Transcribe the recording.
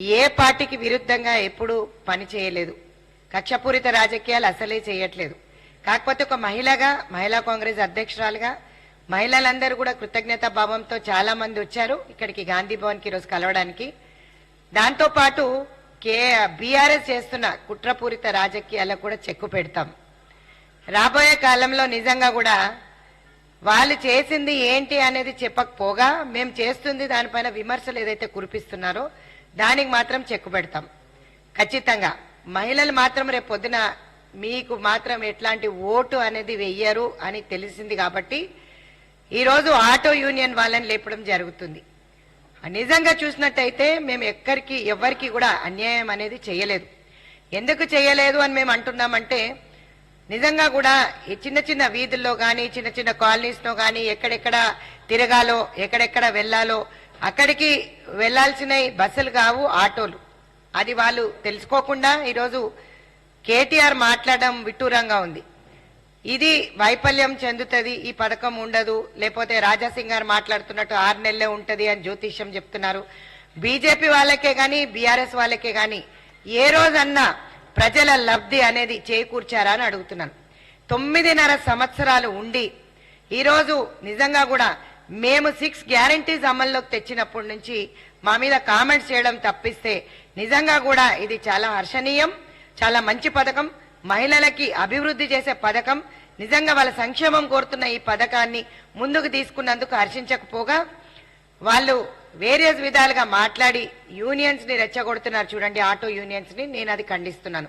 ఏ పార్టీకి విరుద్ధంగా ఎప్పుడూ పని చేయలేదు. కక్షపూరిత రాజకీయాలు అసలే చేయట్లేదు. కాకపోతే ఒక మహిళగా మహిళా కాంగ్రెస్ అధ్యక్షురాలుగా మహిళలందరూ కూడా కృతజ్ఞతా భావంతో చాలా మంది వచ్చారు. ఇక్కడికి గాంధీ భవన్కి ఈరోజు కలవడానికి. దాంతో పాటు కే బీఆర్ఎస్ చేస్తున్న కుట్రపూరిత రాజకీయాలకు కూడా చెక్కు పెడతాం. రాబోయే కాలంలో నిజంగా కూడా వాళ్ళు చేసింది ఏంటి అనేది చెప్పకపోగా మేము చేస్తుంది దానిపైన విమర్శలు ఏదైతే కురిపిస్తున్నారో దానికి మాత్రం చెక్కు పెడతాం. ఖచ్చితంగా. మహిళలు మాత్రం రేపు పొద్దున మీకు మాత్రం ఎట్లాంటి ఓటు అనేది వెయ్యరు అని తెలిసింది కాబట్టి ఈరోజు ఆటో యూనియన్ వాళ్ళని లేపడం జరుగుతుంది. నిజంగా చూసినట్టయితే మేము ఎక్కడికి ఎవరికి కూడా అన్యాయం అనేది చేయలేదు. ఎందుకు చేయలేదు అని మేము అంటున్నామంటే నిజంగా కూడా ఈ చిన్న చిన్న వీధుల్లో కానీ చిన్న చిన్న కాలనీస్లో కానీ ఎక్కడెక్కడ తిరగాలో ఎక్కడెక్కడ వెళ్ళాలో అక్కడికి వెళ్ళాల్సిన బస్సులు కావు ఆటోలు. అది వాళ్ళు తెలుసుకోకుండా ఈరోజు కేటీఆర్ మాట్లాడడం విట్టూరంగా ఉంది. ఇది వైఫల్యం చెందుతుంది ఈ పథకం ఉండదు లేకపోతే రాజాసింగ్ గారు మాట్లాడుతున్నట్టు ఆరు నెలలే ఉంటుంది అని జ్యోతిష్యం చెప్తున్నారు. బీజేపీ వాళ్ళకే కానీ బీఆర్ఎస్ వాళ్ళకే కానీ ఏ రోజన్నా ప్రజల లబ్ధి అనేది చేకూర్చారా అని అడుగుతున్నాను. తొమ్మిదిన్నర సంవత్సరాలు ఉండి ఈరోజు నిజంగా కూడా మేము సిక్స్ గ్యారంటీస్ అమల్లోకి తెచ్చినప్పటి నుంచి మా మీద కామెంట్స్ చేయడం తప్పిస్తే నిజంగా కూడా ఇది చాలా హర్షణీయం చాలా మంచి పథకం. మహిళలకి అభివృద్ధి చేసే పథకం. నిజంగా వాళ్ళ సంక్షేమం కోరుతున్న ఈ పథకాన్ని ముందుకు తీసుకున్నందుకు హర్షించకపోగా వాళ్ళు వేరియస్ విధాలుగా మాట్లాడి యూనియన్స్ని రెచ్చగొడుతున్నారు చూడండి ఆటో యూనియన్స్ని. నేను అది ఖండిస్తున్నాను.